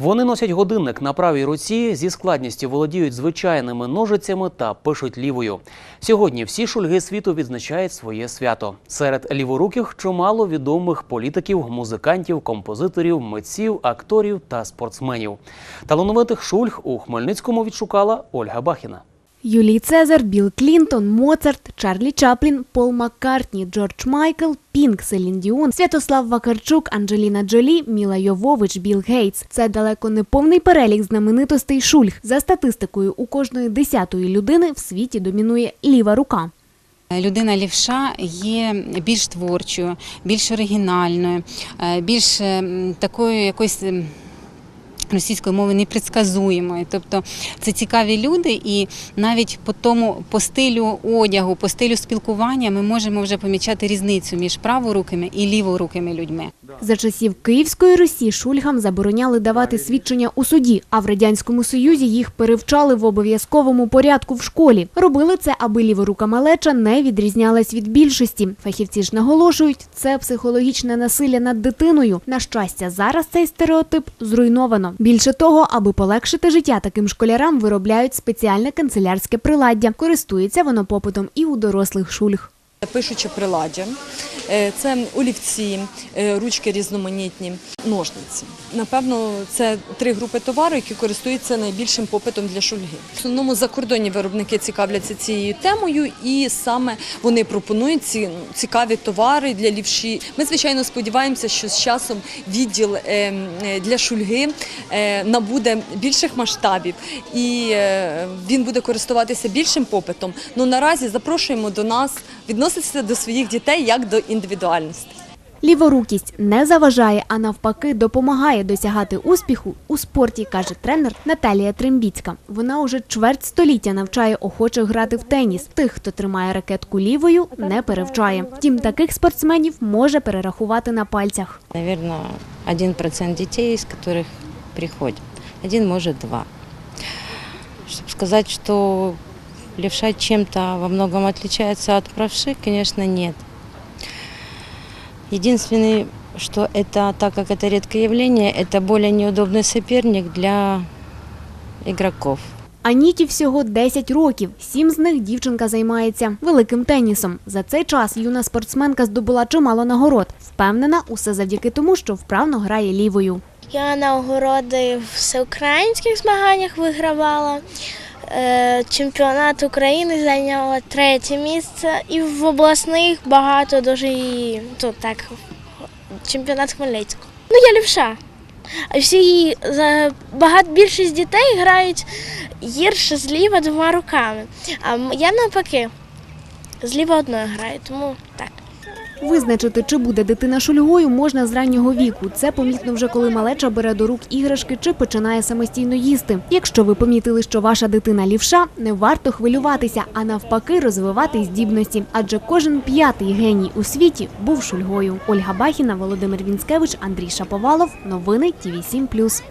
Вони носять годинник на правій руці, зі складністю володіють звичайними ножицями та пишуть лівою. Сьогодні всі шульги світу відзначають своє свято. Серед ліворуких чимало відомих політиків, музикантів, композиторів, митців, акторів та спортсменів. Талановитих шульг у Хмельницькому відшукала Ольга Бахіна. Юлій Цезар, Білл Клінтон, Моцарт, Чарлі Чаплін, Пол Маккартні, Джордж Майкл, Пінк, Селін Діон, Святослав Вакарчук, Анджеліна Джолі, Міла Йовович, Білл Гейтс. Це далеко не повний перелік знаменитостей шульг. За статистикою, у кожної десятої людини в світі домінує ліва рука. Людина лівша є більш творчою, більш оригінальною, е, більш такою якоюсь російською мовою непредсказуємою. Тобто це цікаві люди, і навіть по тому по стилю одягу, по стилю спілкування ми можемо вже помічати різницю між праворукими і ліворукими людьми. За часів Київської Русі шульгам забороняли давати свідчення у суді, а в радянському союзі їх перевчали в обов'язковому порядку в школі. Робили це, аби ліворука малеча не відрізнялась від більшості. Фахівці ж наголошують, це психологічне насилля над дитиною. На щастя, зараз цей стереотип зруйновано. Більше того, аби полегшити життя таким школярам, виробляють спеціальне канцелярське приладдя. Користується воно попитом і у дорослих шульг. Пишуче приладдя, Е, це олівці, е, ручки різноманітні, ножниці. Напевно, це три групи товару, які користуються найбільшим попитом для шульги. В основному закордонні виробники цікавляться цією темою, і саме вони пропонують ці цікаві товари для лівші. Ми звичайно сподіваємося, що з часом відділ е, для шульги набуде більших масштабів і він буде користуватися більшим попитом. Ну наразі запрошуємо до нас відноситися до своїх дітей як до індивідуальності. Ліворукість не заважає, а навпаки допомагає досягати успіху у спорті, каже тренер Наталія Трембіцька. Вона уже чверть століття навчає охочих грати в теніс. Тих, хто тримає ракетку лівою, не перевчає. Втім, таких спортсменів може перерахувати на пальцях. Наверное, один процент детей, из которых приходят. Один, может, два. Чтобы сказать, что левша чем-то во многом отличается от правши, конечно, нет. Единственное, что это, так как это редкое явление, это более неудобный соперник для игроков. Аніті всього 10 років. Сім з них дівчинка займається великим тенісом. За цей час юна спортсменка здобула чимало нагород. Впевнена, усе завдяки тому, що вправно грає лівою. Я нагороди в всеукраїнських змаганнях вигравала. Е, Чемпіонат України зайняла третє місце і в обласних багато дуже і тут так. Чемпіонат Хмельницького. Ну, я лівша. Всі багато більшість дітей грають гірше зліва двома руками. А я навпаки зліва одною граю, тому. Визначити, чи буде дитина шульгою, можна з раннього віку. Це помітно вже коли малеча бере до рук іграшки чи починає самостійно їсти. Якщо ви помітили, що ваша дитина лівша, не варто хвилюватися, а навпаки розвивати здібності. Адже кожен п'ятий геній у світі був шульгою. Ольга Бахіна, Володимир Вінськевич, Андрій Шаповалов. Новини ТІВІ 7+.